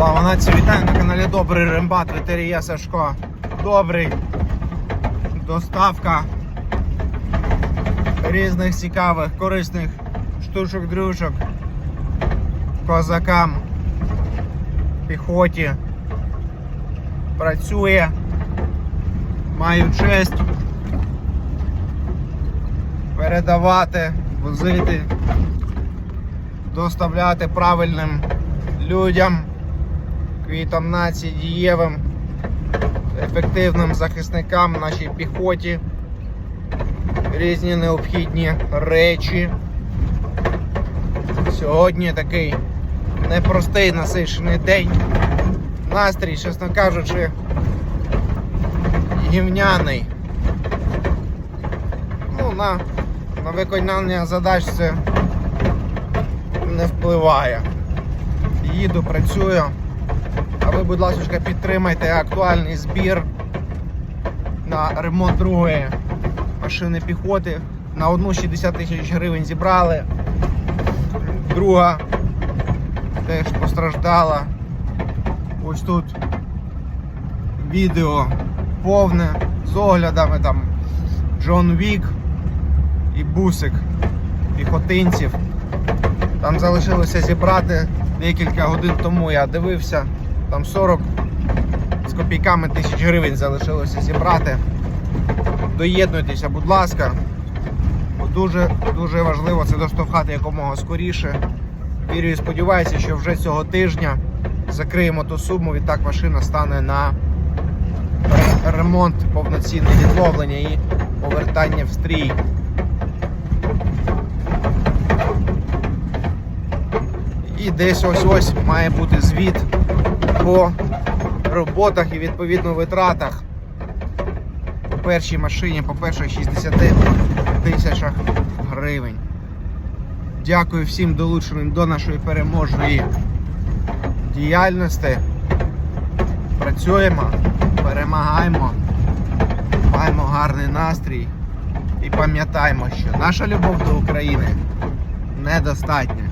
Слава вітаю на каналі Добрий Рембат, ветерія Сашко. Добрий. Доставка різних цікавих, корисних штучок-дрючок козакам, піхоті. Працює. Маю честь передавати, возити, доставляти правильним людям, квітам нації, дієвим, ефективним захисникам нашій піхоті, різні необхідні речі. Сьогодні такий непростий насичений день. Настрій, чесно кажучи, гівняний. Ну, на, на виконання задач це не впливає. Їду, працюю. А ви, будь ласка, підтримайте актуальний збір на ремонт другої машини піхоти. На одну 60 тисяч гривень зібрали. Друга теж постраждала. Ось тут відео повне з оглядами там Джон Вік і Бусик піхотинців. Там залишилося зібрати декілька годин тому я дивився. Там 40 з копійками тисяч гривень залишилося зібрати. Доєднуйтеся, будь ласка. Дуже, дуже важливо це доштовхати якомога скоріше. Вірю і сподіваюся, що вже цього тижня закриємо ту суму, відтак машина стане на ремонт, повноцінне відновлення і повертання в стрій. І десь ось ось має бути звіт по роботах і відповідно витратах по першій машині, по перших 60 тисячах гривень. Дякую всім долученим до нашої переможної діяльності. Працюємо, перемагаємо, маємо гарний настрій і пам'ятаємо, що наша любов до України недостатня.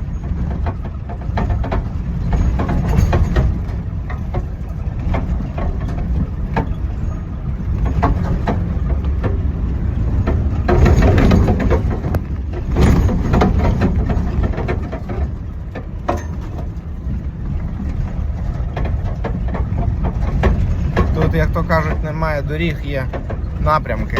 Тут, як то кажуть, немає доріг, є напрямки.